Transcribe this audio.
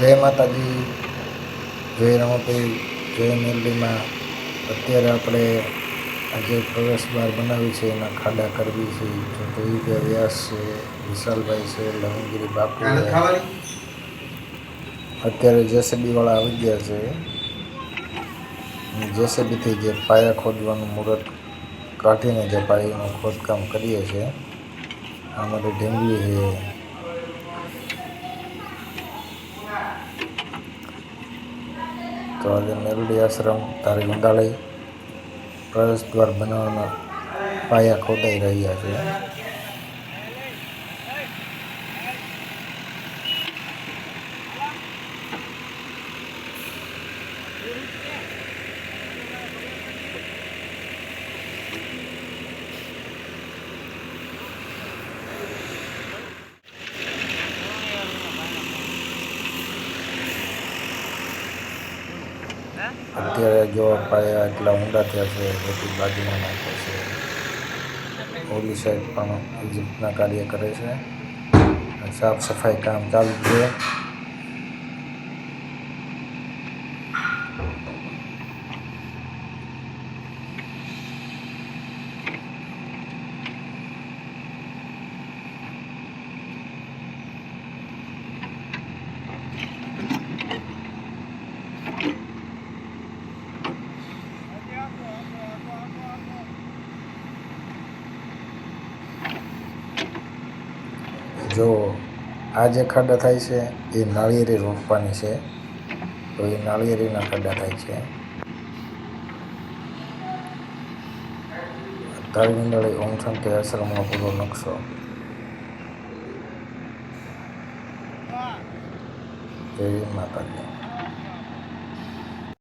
જય માતાજી. જય રમાપીર જય મેરડીમાં. અત્યારે આપણે આજે પ્રવેશ દ્વાર બનાવી છે એના ખાડા કરવી છે. જો જોઈ ગયા વ્યાસ છે વિશાલભાઈ છે લવિંગીરી બાપુ. અત્યારે જેસીબીવાળા આવી ગયા છે. જેસીબીથી જે પાયા ખોદવાનું મુહૂર્ત કાઢીને જે પાયાનું ખોદકામ કરીએ છીએ અમારે ઢીંગલી છે. તો આજે મેરડી આશ્રમ તારી ઉંડાળી પ્રવેશ દ્વાર બનાવવાના પાયા ખોદાઈ રહ્યા છે. અત્યારે જો પાયા એટલા ઊંડા થયા છે, બધી બાજુમાં નાખે છે. ઓલી સાઈડ પણ ઇજિપ્તના કાર્ય કરે છે. સાફ સફાઈ કામ ચાલુ છે. જો આ જે ખાડા થાય છે, એ નાળિયેરી રોપવાની છે. તો એ નાળિયેરીના ખાડા થાય છે. તાળીમંડળી ઓમ શાંતિ આશ્રમનો પૂરો નકશો. જય માતાજી.